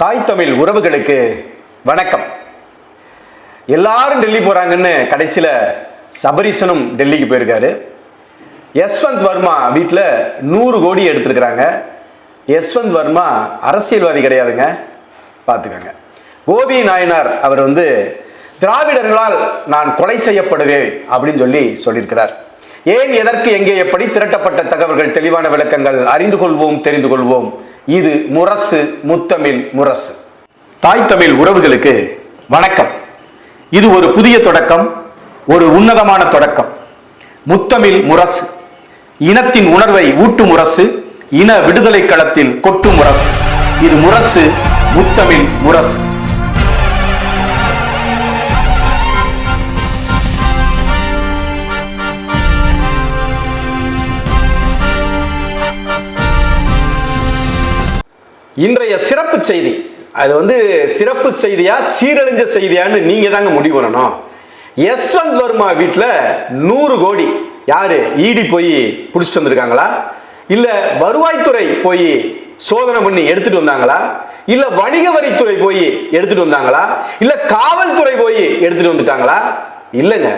தாய் தமிழ் உறவுகளுக்கு வணக்கம். எல்லாரும் டெல்லி போகிறாங்கன்னு கடைசியில் சபரீசனும் டெல்லிக்கு போயிருக்காரு. யஸ்வந்த் வர்மா வீட்டில் நூறு கோடி எடுத்திருக்கிறாங்க. யஸ்வந்த் வர்மா அரசியல்வாதி கிடையாதுங்க. பார்த்துக்கோங்க கோபி நாயனார் அவர் வந்து திராவிடர்களால் நான் கொலை செய்யப்படுவேன் அப்படின்னு சொல்லி சொல்லியிருக்கிறார். ஏன் எதற்கு எங்கே எப்படி திரட்டப்பட்ட தகவல்கள் தெளிவான விளக்கங்கள் அறிந்து கொள்வோம் தெரிந்து கொள்வோம்? இது முரசு முத்தமிழ் முரசு. தாய் தமிழ் உறவுகளுக்கு வணக்கம். இது ஒரு புதிய தொடக்கம் ஒரு உன்னதமான தொடக்கம். முத்தமிழ் முரசு. இனத்தின் உணர்வை ஊட்டு முரசு இன விடுதலை களத்தில் கொட்டு முரசு. இது முரசு முத்தமிழ் முரசு. இன்றைய சிறப்பு செய்தி. அது வந்து சிறப்பு செய்தியா சீரழிஞ்ச செய்தியான்னு நீங்க தாங்க முடிவு பண்ணணும். யஸ்வந்த் வர்மா வீட்டில் நூறு கோடி. யாரு? ஈடி போய் பிடிச்சிட்டு வந்திருக்காங்களா? இல்ல வருவாய்த்துறை போய் சோதனை பண்ணி எடுத்துட்டு வந்தாங்களா? இல்ல வணிக வரித்துறை போய் எடுத்துட்டு வந்தாங்களா? இல்ல காவல்துறை போய் எடுத்துட்டு வந்துட்டாங்களா? இல்லைங்க.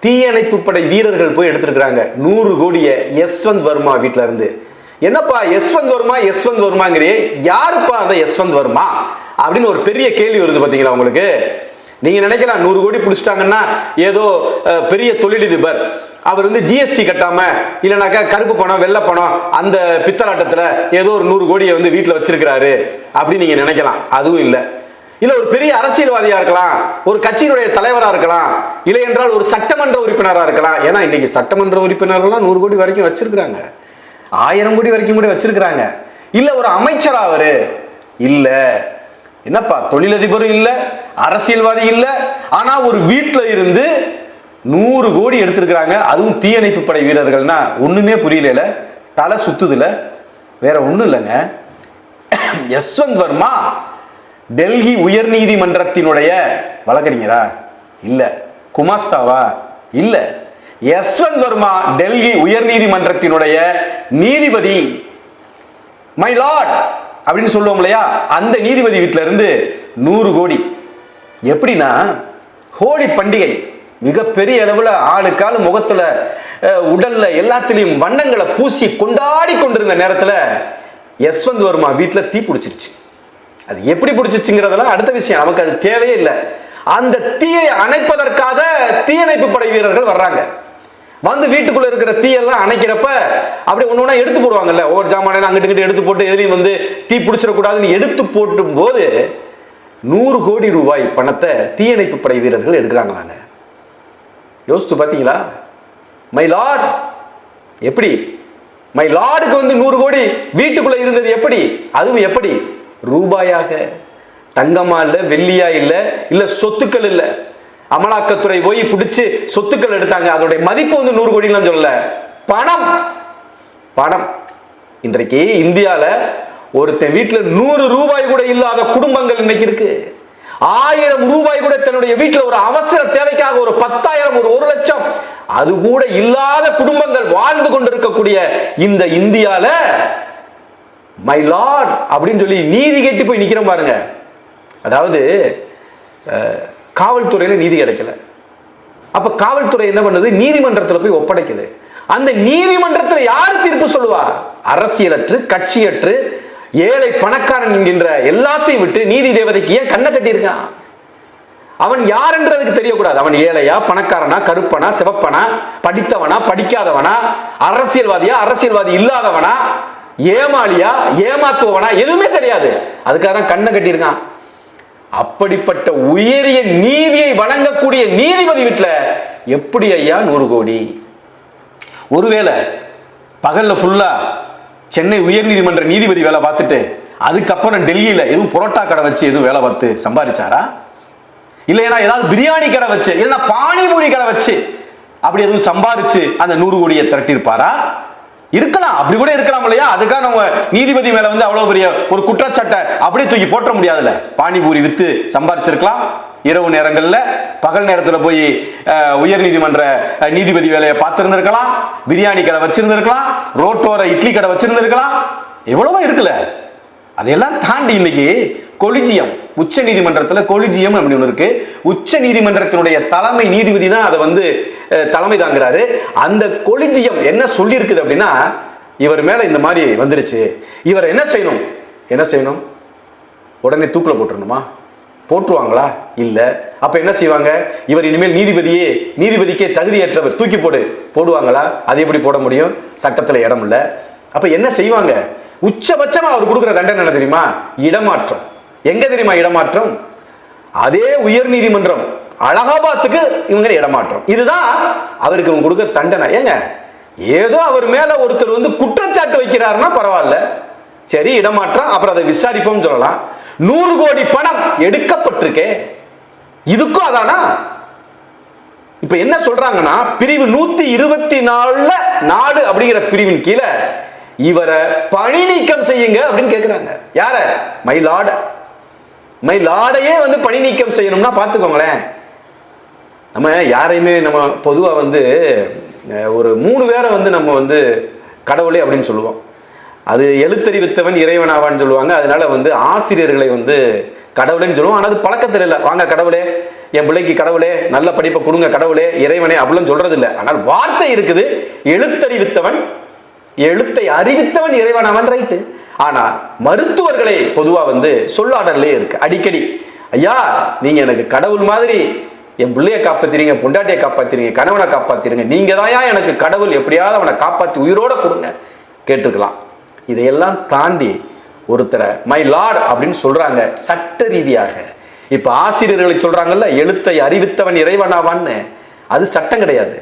தீயணைப்பு படை வீரர்கள் போய் எடுத்திருக்கிறாங்க. நூறு கோடியை யஸ்வந்த் வர்மா வீட்டில இருந்து. என்னப்பா யஸ்வந்த் வர்மா யஸ்வந்த் வர்மாங்கிறியே யாருப்பா அந்த யஸ்வந்த் வர்மா? அப்படின்னு ஒரு பெரிய கேள்வி வருது பார்த்தீங்களா உங்களுக்கு? நீங்க நினைக்கலாம் நூறு கோடி பிடிச்சிட்டாங்கன்னா ஏதோ பெரிய தொழிலதிபர் அவர் வந்து ஜிஎஸ்டி கட்டாம இல்லைனாக்கா கருப்பு பணம் வெள்ளை பணம் அந்த பித்தலாட்டத்துல ஏதோ ஒரு நூறு கோடியை வந்து வீட்டில் வச்சிருக்கிறாரு அப்படின்னு நீங்க நினைக்கலாம். அதுவும் இல்லை. இல்லை ஒரு பெரிய அரசியல்வாதியா இருக்கலாம் ஒரு கட்சியினுடைய தலைவரா இருக்கலாம் இல்லை என்றால் ஒரு சட்டமன்ற உறுப்பினராக இருக்கலாம். ஏன்னா இன்னைக்கு சட்டமன்ற உறுப்பினர்கள்லாம் நூறு கோடி வரைக்கும் வச்சிருக்கிறாங்க. ஆயிரம் கோடி வரைக்கும் கூட வச்சிருக்கிறாங்க. இல்லை ஒரு அமைச்சரா அவரு? இல்லை. என்னப்பா தொழிலதிபரும் இல்லை அரசியல்வாதி இல்லை ஆனால் ஒரு வீட்டில் இருந்து நூறு கோடி எடுத்திருக்கிறாங்க. அதுவும் தீயணைப்பு படை வீரர்கள்னா ஒன்றுமே புரியல தலை சுத்துதுல. வேற ஒன்றும் இல்லைங்க. யஸ்வந்த் வர்மா டெல்லி உயர்நீதிமன்றத்தினுடைய வழக்கறிஞரா? இல்லை. குமாஸ்தாவா? இல்லை. யஸ்வந்த் வர்மா டெல்லி உயர்நீதிமன்றத்தினுடைய நீதிபதி. மை லார்ட் அப்படின்னு சொல்லுவோம் இல்லையா? அந்த நீதிபதி வீட்டில இருந்து நூறு கோடி. எப்படின்னா ஹோலி பண்டிகை மிகப்பெரிய அளவில் ஆளுக்காலு முகத்துல உடலில் உடல்ல எல்லாத்துலேயும் வண்ணங்களை பூசி கொண்டாடி கொண்டிருந்த நேரத்தில் யஸ்வந்த் வர்மா வீட்டில் தீ பிடிச்சிருச்சு. அது எப்படி பிடிச்சிருச்சுங்கிறதெல்லாம் அடுத்த விஷயம். நமக்கு அது தேவையே இல்லை. அந்த தீயை அணைப்பதற்காக தீயணைப்பு படை வீரர்கள் வர்றாங்க. வந்து வீட்டுக்குள்ள இருக்கிற தீயெல்லாம் அணைக்கிறப்ப அப்படியே ஒன்று ஒன்றா எடுத்து போடுவாங்கல்ல. ஒவ்வொரு ஜாமானையும் அங்கிட்டு எடுத்து போட்டு எதிரையும் வந்து தீ பிடிச்சிடக்கூடாதுன்னு எடுத்து போட்டும் போது நூறு கோடி ரூபாய் பணத்தை தீயணைப்பு படை வீரர்கள் எடுக்கிறாங்களாங்க. யோசித்து பார்த்தீங்களா? மை லார்ட் எப்படி? மை லார்டுக்கு வந்து நூறு கோடி வீட்டுக்குள்ளே இருந்தது எப்படி? அதுவும் எப்படி? ரூபாயாக. தங்கமா இல்லை வெள்ளியா இல்லை இல்லை சொத்துக்கள் இல்லை. அமலாக்கத்துறை போய் பிடிச்சு சொத்துக்கள் எடுத்தாங்க. அதோடைய மதிப்பு வந்து நூறு கோடிலாம் சொல்லல. பணம். பணம். இன்றைக்கு இந்தியால ஒருத்தன் வீட்டில் நூறு ரூபாய் கூட இல்லாத குடும்பங்கள் இன்னைக்கு இருக்கு. ஆயிரம் ரூபாய் கூட தன்னுடைய வீட்டில் ஒரு அவசர தேவைக்காக ஒரு பத்தாயிரம் ஒரு ஒரு லட்சம். அது கூட இல்லாத குடும்பங்கள் வாழ்ந்து கொண்டிருக்கக்கூடிய இந்த இந்தியால மை லார்ட் அப்படின்னு சொல்லி நீதி கேட்டு போய் நிக்கிறோம் பாருங்க. அதாவது காவல்துறையில் நீதி கிடைக்கல. அப்போ காவல்துறை என்ன பண்ணுது? நீதிமன்றத்தில் போய் ஒப்படைக்குது. அந்த நீதிமன்றத்தில் யார் தீர்ப்பு சொல்லுவா? அரசியலற்று கட்சியற்று ஏழை பணக்காரன் என்கின்ற எல்லாத்தையும் விட்டு நீதி தேவதைக்கு ஏன் கண்ணை கட்டியிருக்கான்? அவன் யாருன்றதுக்கு தெரியக்கூடாது. அவன் ஏழையா பணக்காரனா கருப்பனா சிவப்பனா படித்தவனா படிக்காதவனா அரசியல்வாதியா அரசியல்வாதி இல்லாதவனா ஏமாளியா ஏமாத்துவனா எதுவுமே தெரியாது. அதுக்காக தான் கண்ணை கட்டியிருக்கான். அப்படிப்பட்ட உயரிய நீதியை வழங்கக்கூடிய நீதிபதி வீட்டில் எப்படி ஐயா நூறு கோடி? ஒருவேளை பகல்ல ஃபுல்லா சென்னை உயர்நீதிமன்ற நீதிபதி வேலை பார்த்துட்டு அதுக்கப்புறம் டெல்லியில் எதுவும் புரோட்டா கடை வச்சு எதுவும் வேலை பார்த்து சம்பாதிச்சாரா இல்லையா ஏதாவது பிரியாணி கடை வச்சு இல்லைன்னா பானிபூரி கடை வச்சு அப்படி எதுவும் சம்பாதிச்சு அந்த நூறு கோடியை திரட்டியிருப்பாரா? இருக்கலாம். அப்படி கூட இருக்கலாம் இல்லையா? அதுக்காக நம்ம நீதிபதி மேல வந்து அவ்வளவு பெரிய ஒரு குற்றச்சாட்டை அப்படியே தூக்கி போட்ட முடியாதுல்ல. பானிபூரி வித்து சம்பாரிச்சிருக்கலாம். இரவு நேரங்களில் பகல் நேரத்தில் போய் உயர் உயர்நீதிமன்ற நீதிபதி வேலையை பார்த்துருந்துருக்கலாம். பிரியாணி கடை வச்சிருந்துருக்கலாம். ரோட்டோர இட்லி கடை வச்சிருந்துருக்கலாம். எவ்வளவோ இருக்குல்ல. அதையெல்லாம் தாண்டி இன்னைக்கு கொலிஜியம். உச்ச நீதிமன்றத்தில் கொலிஜியம் அப்படின்னு ஒன்று இருக்கு. உச்ச நீதிமன்றத்தினுடைய தலைமை நீதிபதி தான் அதை வந்து தலைமை தாங்குறாரு. அந்த கொலிஜியம் என்ன சொல்லியிருக்குது அப்படின்னா இவர் மேலே இந்த மாதிரி வந்துருச்சு. இவர் என்ன செய்யணும்? என்ன செய்யணும்? உடனே தூக்கில் போட்டுருணுமா போட்டுருவாங்களா? இல்லை. அப்போ என்ன செய்வாங்க? இவர் இனிமேல் நீதிபதியே நீதிபதிக்கே தகுதியற்றவர். தூக்கி போடு. போடுவாங்களா? அது எப்படி போட முடியும்? சட்டத்தில் இடம் இல்லை. அப்போ என்ன செய்வாங்க? உச்சபட்சமாக அவர் கொடுக்குற தண்டனை என்ன தெரியுமா? இடமாற்றம். எங்க தெரியுமா இடமாற்றம்? அதே உயர் நீதிமன்றம் அலகாபாத்துக்கு இவங்க இடமாற்றம். இதுதான் அவருக்கு இவங்க கொடுக்குற தண்டனை. ஏங்க ஏதோ அவர் மேல ஒருத்தர் வந்து குற்றச்சாட்டு வைக்கிறாருன்னா பரவாயில்ல. சரி இடமாற்றம் அப்புறம் அதை விசாரிப்போம் சொல்லலாம். நூறு கோடி பணம் எடுக்கப்பட்டிருக்கே. இதுக்கும் அதானா? இப்ப என்ன சொல்றாங்கன்னா பிரிவு நூத்தி இருபத்தி நாலுல நாலு அப்படிங்கிற பிரிவின் கீழே இவரை பணி நீக்கம் செய்யுங்க அப்படின்னு கேக்குறாங்க. யார? மயிலாட மயிலாடையே வந்து பணி நீக்கம் செய்யணும்னா பார்த்துக்கோங்களேன். நம்ம யாரையுமே நம்ம பொதுவாக வந்து ஒரு மூணு பேரை வந்து நம்ம வந்து கடவுளே அப்படின்னு சொல்லுவோம். அது எழுத்தறிவித்தவன் இறைவனாவான்னு சொல்லுவாங்க. அதனால வந்து ஆசிரியர்களை வந்து கடவுளேன்னு சொல்லுவோம். ஆனால் அது பழக்கத்தில் இல்லை. வாங்க கடவுளே என் பிள்ளைக்கு கடவுளே நல்ல படிப்பை கொடுங்க கடவுளே இறைவனே அப்படிலாம் சொல்கிறது இல்லை ஆனால் வார்த்தை இருக்குது எழுத்தறிவித்தவன் எழுத்தை அறிவித்தவன் இறைவனாவன் ரைட்டு ஆனால் மருத்துவர்களே பொதுவாக வந்து சொல்லாடல்லே இருக்கு. அடிக்கடி ஐயா நீங்கள் எனக்கு கடவுள் மாதிரி என் பிள்ளைய காப்பாத்திரீங்க பொண்டாட்டியை காப்பாத்திரீங்க கணவனை காப்பாத்திருங்க நீங்க தாயா எனக்கு கடவுள் எப்படியாவது அவனை காப்பாத்தி உயிரோட கொடுங்க. கேட்டிருக்கலாம். இதையெல்லாம் தாண்டி ஒருத்தரை மை லார்ட் அப்படின்னு சொல்றாங்க சட்ட ரீதியாக. இப்ப ஆசிரியர்களை சொல்றாங்கல்ல எழுத்தை அறிவித்தவன் இறைவனாவான்னு. அது சட்டம் கிடையாது.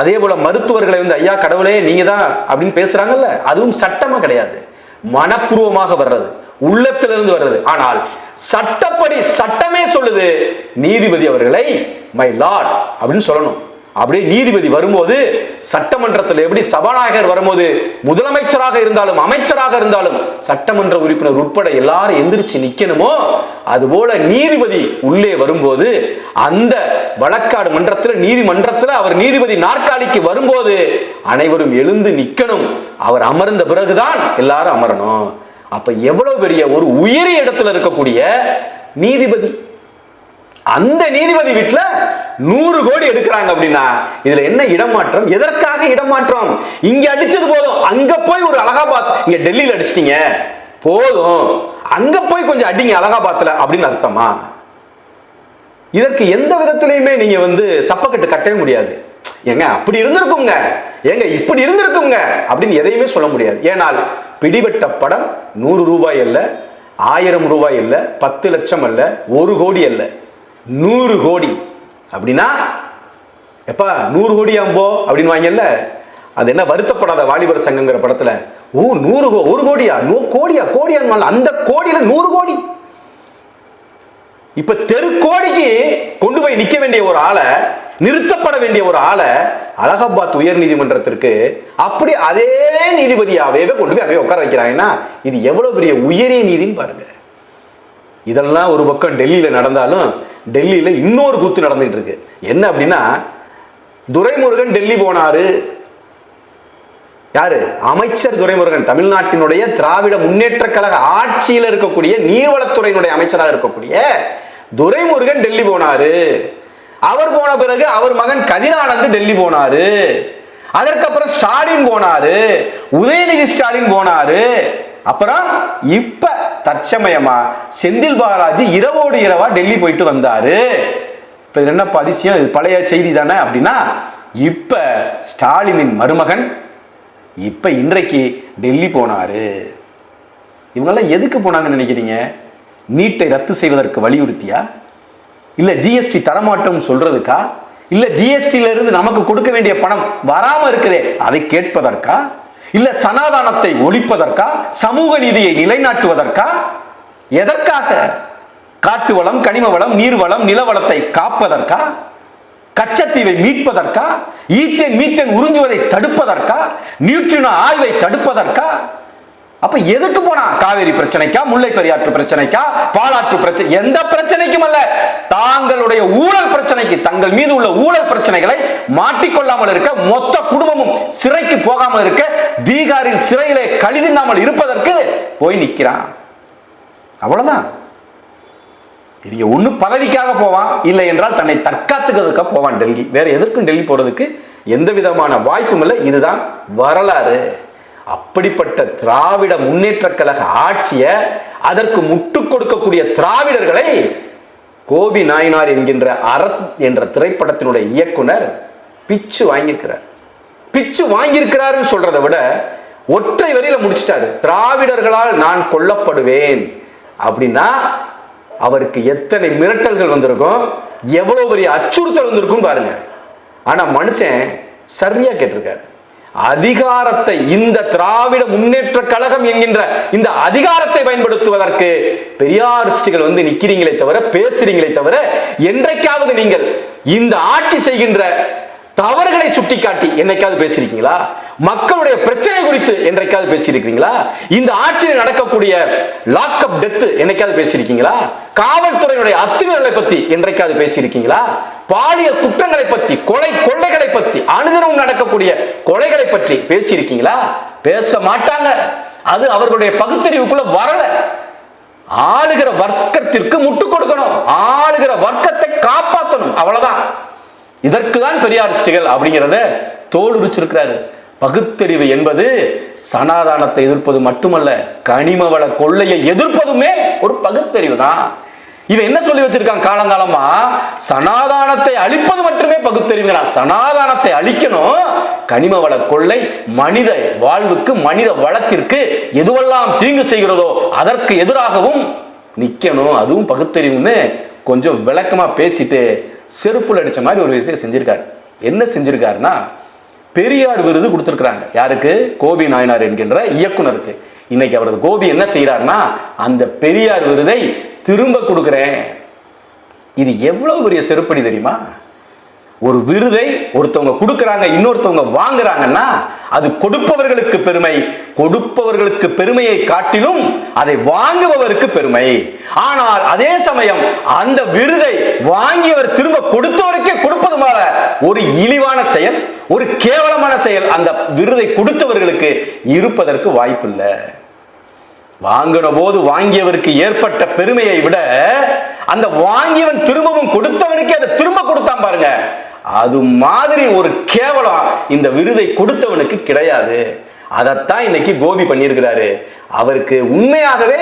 அதே போல மருத்துவர்களை வந்து ஐயா கடவுளே நீங்க தான் அப்படின்னு பேசுறாங்கல்ல அதுவும் சட்டமா கிடையாது. மனப்பூர்வமாக வர்றது உள்ளத்திலிருந்து வர்றது. ஆனால் சட்டப்படி சட்டமே சொல்லுது நீதிபதி அவர்களை மை லார்ட் அப்படின்னு சொல்லணும். அப்படியே நீதிபதி வரும்போது சட்டமன்றத்தில் எப்படி சபாநாயகர் வரும்போது முதலமைச்சராக இருந்தாலும் அமைச்சராக இருந்தாலும் சட்டமன்ற உறுப்பினர் உட்பட எல்லாரும் எந்திரிச்சு நிக்கணுமோ அதுபோல நீதிபதி உள்ளே வரும்போது அந்த வழக்காடு மன்றத்தில் நீதிமன்றத்தில் அவர் நீதிபதி நாற்காலிக்கு வரும்போது அனைவரும் எழுந்து நிக்கணும். அவர் அமர்ந்த பிறகுதான் எல்லாரும் அமரணும். அப்ப எவ்வளவு பெரிய ஒரு உயரிய இடத்துல இருக்கக்கூடிய நீதிபதி. அந்த நீதிபதி வீட்டில் நூறு கோடி எடுக்கிறாங்க அப்படின்னா இதுல என்ன இடமாற்றம்? எதற்காக இடமாற்றம்? இங்க அடிச்சது போதும். அங்க போய் ஒரு அலகாபாத் இங்க டெல்லியில் அடிச்சிட்டீங்க. போதும். அங்க போய் கொஞ்சம் அடிங்க அலகாபாத்ல அப்படின்னு அர்த்தமா? இதற்கு எந்த விதத்திலையுமே நீங்க வந்து சப்பக்கட்டு கட்டவே முடியாது. ஏங்க அப்படி இருந்திருக்குங்க. ஏங்க இப்படி இருந்திருக்குங்க. அப்படின்னு எதையுமே சொல்ல முடியாது. ஏனால் பிடிபட்ட படம் நூறு ரூபாய் அல்ல ஆயிரம் ரூபாய் அல்ல பத்து லட்சம் அல்ல ஒரு கோடி அல்ல. நூறு கோடி. அப்படின்னா எப்பா நூறு கோடி அம்போ அப்படின்னு வாங்கல்ல அது என்ன வருத்தப்படாத வாலிபர் சங்கங்கிற படத்துல ஓ நூறு கோ ஒரு கோடியா? நூ கோடியா கோடியா அந்த கோடியில நூறு கோடி. இப்ப தெருக்கோடிக்கு கொண்டு போய் நிக்க வேண்டிய ஒரு ஆளை நிறுத்தப்பட வேண்டிய ஒரு ஆளை அலகாபாத் உயர் நீதிமன்றத்திற்கு அப்படி அதே நீதிபதியாவே கொண்டு போய் அங்கே உட்கார வைக்கிறாங்கன்னா இது எவ்வளவு பெரிய உயரிய நீதின்னு பாருங்க. இதெல்லாம் ஒரு பக்கம் டெல்லியில நடந்தாலும் டெல்லியில் இன்னொரு கூத்து நடந்துகிட்டு இருக்கு என்ன அப்படின்னா துரைமுருகன் டெல்லி போனாரு. யாரு? அமைச்சர் துரைமுருகன். தமிழ்நாட்டினுடைய திராவிட முன்னேற்ற கழக ஆட்சியில் இருக்கக்கூடிய நீர்வளத்துறையினுடைய அமைச்சராக இருக்கக்கூடிய துரைமுருகன் டெல்லி போனாரு. அவர் போன பிறகு அவர் மகன் கதிரானந்த் டெல்லி போனாரு. அதற்கப்புறம் ஸ்டாலின் போனாரு. உதயநிதி ஸ்டாலின் போனாரு. அப்புறம் இப்ப தற்சமயமா செந்தில் பாலாஜி இரவோடு இரவா டெல்லி போயிட்டு வந்தாரு. இப்ப இது என்னப்பா அதிசயம்? இது பழைய செய்தி தானே அப்படின்னா இப்ப ஸ்டாலினின் மருமகன் இப்ப இன்றைக்கு டெல்லி போனாரு. இவங்கெல்லாம் எதுக்கு போனாங்கன்னு நினைக்கிறீங்க? நீட்டை ரத்து செய்வதற்கு வலியுறுத்தியா? இல்ல ஜிஎஸ்டி தரமாட்டோம் சொல்றதுக்கா? இல்ல ஜிஎஸ்டியிலிருந்து நமக்கு கொடுக்க வேண்டிய பணம் வராம இருக்குதே அதை கேட்பதற்கா? இல்ல சனாதானத்தை ஒழிப்பதற்கா? சமூக நீதியை நிலைநாட்டுவதற்கா? எதற்காக? காட்டு வளம் கனிம வளம் நீர் வளம் நிலவளத்தை காப்பதற்கா? கச்சத்தீவை மீட்பதற்கா? ஈத்தேன் மீத்தேன் உறிஞ்சுவதை தடுப்பதற்கா? நியூட்ரினோ ஆய்வை தடுப்பதற்கா? அப்ப எதுக்கு போனா? காவேரி பிரச்சனைக்கா? முல்லை பெரியாற்று பிரச்சனைக்கா? பாலாற்று பிரச்சனை எந்த பிரச்சனைக்கும் அல்ல. தாங்களுடைய ஊழல் பிரச்சனைக்கு தங்கள் மீது உள்ள ஊழல் பிரச்சனைகளை மாட்டிக்கொள்ளாமல் இருக்க மொத்த குடும்பமும் சிறைக்கு போகாமல் இருக்க பீகாரில் சிறையிலே கழிதில்லாமல் இருப்பதற்கு போய் நிற்கிறான் அவ்வளவுதான். இங்க ஒண்ணு பதவிக்காக போவான் இல்லை என்றால் தன்னை தற்காத்துக்கிறதுக்காக போவான் டெல்லி. வேற எதற்கும் டெல்லி போறதுக்கு எந்த விதமான வாய்ப்பும் இல்லை. இதுதான் வரலாறு. அப்படிப்பட்ட திராவிட முன்னேற்ற கழக ஆட்சியை அதற்கு முட்டு கொடுக்கக்கூடிய திராவிடர்களை கோபி நாயனார் என்கின்ற அறத் என்ற திரைப்படத்தினுடைய இயக்குனர் பிச்சு வாங்கியிருக்கிறார். பிச்சு வாங்கியிருக்கிறாருன்னு சொல்றதை விட ஒற்றை வரியில முடிச்சிட்டாரு. திராவிடர்களால் நான் கொல்லப்படுவேன் அப்படின்னா அவருக்கு எத்தனை மிரட்டல்கள் வந்திருக்கும் எவ்வளவு பெரிய அச்சுறுத்தல் வந்திருக்கும் பாருங்க. ஆனா மனுஷன் சரியா கேட்டிருக்காரு. அதிகாரத்தை இந்த திராவிட முன்னேற்ற கழகம் என்கின்ற இந்த அதிகாரத்தை பயன்படுத்துவதற்கு பெரியாரிஸ்டுகள் வந்து நிக்கிறீங்களே தவிர பேசுறீங்களே தவிர என்றைக்காவது நீங்கள் இந்த ஆட்சி செய்கின்ற தவறுகளை சுட்டிக்காட்டி என்னைக்காவது பேசியிருக்கீங்களா? மக்களுடைய பிரச்சனை குறித்து என்றைக்காவது பேசியிருக்கீங்களா இந்த ஆட்சியில் நடக்கக்கூடிய லாக்அப் டெத் என்னைக்காவது பேசியிருக்கீங்களா? காவல்துறையினுடைய அத்துமீறலை பத்தி என்றைக்காவது பேசியிருக்கீங்களா? பாலியல் குற்றங்களை பத்தி கொலை கொள்ளைகளை பத்தி அனுதினமும் நடக்கக்கூடிய கொலைகளை பற்றி பேசியிருக்கீங்களா? பேச மாட்டாங்க. அது அவர்களுடைய பகுத்தறிவுக்குள்ள வரல. ஆளுகிற வர்க்கத்திற்கு முட்டு கொடுக்கணும். ஆளுகிற வர்க்கத்தை காப்பாற்றணும் அவ்வளவுதான். இதற்கு தான் பெரியாரிஸ்டுகள் அப்படிங்கிறத தோல் உரிச்சிருக்கிறாரு பகுத்தறிவு என்பது சனாதானத்தை எதிர்ப்பது மட்டுமல்ல கனிம வள கொள்ளையை எதிர்ப்பதுமே ஒரு பகுத்தறிவு தான். இவன் என்ன சொல்லி வச்சிருக்கான் காலங்காலமா? சனாதானத்தை அழிப்பது மட்டுமே பகுத்தறிவுங்கிறான். சனாதானத்தை அழிக்கணும். கனிம வள கொள்ளை மனித வாழ்வுக்கு மனித வளத்திற்கு எதுவெல்லாம் தீங்கு செய்கிறதோ அதற்கு எதிராகவும் நிக்கணும். அதுவும் பகுத்தறிவுன்னு கொஞ்சம் விளக்கமா பேசிட்டு செருப்பில் அடிச்ச மாதிரி ஒரு விஷயம் செஞ்சிருக்காரு. என்ன செஞ்சுருக்காருன்னா பெரியார் விருது கொடுத்துருக்குறாங்க. யாருக்கு? கோபி நாயனார் என்கின்ற இயக்குனருக்கு. இன்னைக்கு அவரது கோபி என்ன செய்யறாருன்னா அந்த பெரியார் விருதை திரும்ப கொடுக்குறேன். இது எவ்வளவு பெரிய செருப்படி தெரியுமா? ஒரு விருதை ஒருத்தவங்க கொடுக்குறாங்க இன்னொருத்தவங்க வாங்குறாங்கன்னா அது கொடுப்பவர்களுக்கு பெருமை. கொடுப்பவர்களுக்கு பெருமையை காட்டிலும் அதை வாங்குபவருக்கு பெருமை. ஆனால் அதே சமயம் அந்த விருதை வாங்கியவர் திரும்ப கொடுத்தவருக்கே கொடுப்பது மேல ஒரு இழிவான செயல் ஒரு கேவலமான செயல் அந்த விருதை கொடுத்தவர்களுக்கு இருப்பதற்கு வாய்ப்பில்லை. வாங்கின போது வாங்கியவருக்கு ஏற்பட்ட பெருமையை விட அந்த வாங்கியவன் திரும்பவும் கொடுத்தவனுக்கு அதை திரும்ப கொடுத்தான் பாருங்க. அது மாதிரி ஒரு கேவலம் இந்த விருதை கொடுத்தவனுக்கு கிடையாது. அதைத்தான் இன்னைக்கு கோபி பண்ணியிருக்கிறாரு. அவருக்கு உண்மையாகவே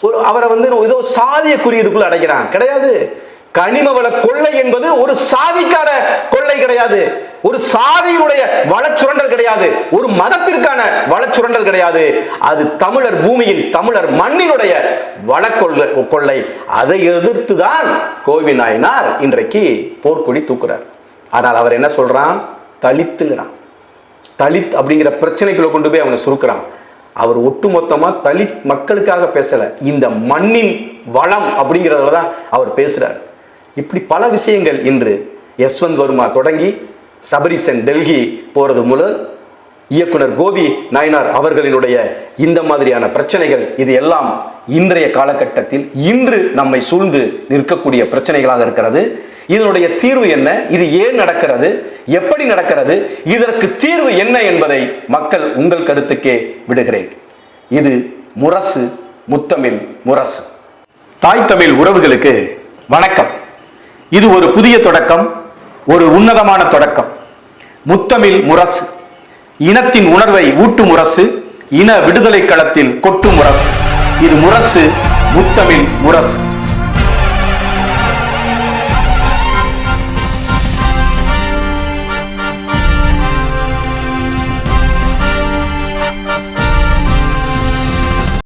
ஒரு அவரை வந்து ஏதோ சாதிய குறியீடுக்குள்ள அடைக்கிறான். கிடையாது. கனிம வள கொள்ளை என்பது ஒரு சாதிக்கான கொள்ளை கிடையாது. ஒரு சாதியினுடைய வளச்சுரண்டல் கிடையாது. ஒரு மதத்திற்கான வளச்சுரண்டல் கிடையாது. அது தமிழர் பூமியின் தமிழர் மண்ணினுடைய வளக்கொள்ளை கொள்ளை. அதை எதிர்த்து தான் கோவி நாயனார் இன்றைக்கு போர்க்கொடி தூக்குறார். ஆனால் அவர் என்ன சொல்றான்? தலித்துங்கிறான். தலித் அப்படிங்கிற பிரச்சனைக்குள்ள கொண்டு போய் அவனை சுருக்குறான். அவர் ஒட்டுமொத்தமாக தலித் மக்களுக்காக பேசலை. இந்த மண்ணின் வளம் அப்படிங்கிறதுல தான் அவர் பேசுகிறார் இப்படி பல விஷயங்கள் இன்று யஸ்வந்த் வர்மா தொடங்கி சபரிசன் டெல்லி போகிறது மூலம் இயக்குனர் கோபி நாயனார் அவர்களினுடைய இந்த மாதிரியான பிரச்சனைகள் இது எல்லாம் இன்றைய காலகட்டத்தில் இன்று நம்மை சூழ்ந்து நிற்கக்கூடிய பிரச்சனைகளாக இருக்கிறது. இதனுடைய தீர்வு என்ன? இது ஏன் நடக்கிறது? எப்படி நடக்கிறது? இதற்கு தீர்வு என்ன என்பதை மக்கள் உங்கள் கருத்துக்கே விடுகிறேன். இது முரசு முத்தமிழ் முரசு. தாய் தமிழ் உறவுகளுக்கு வணக்கம். இது ஒரு புதிய தொடக்கம் ஒரு உன்னதமான தொடக்கம். முத்தமிழ் முரசு. இனத்தின் உணர்வை ஊட்டும் முரசு இன விடுதலை களத்தில் கொட்டும் முரசு. இது முரசு முத்தமிழ் முரசு.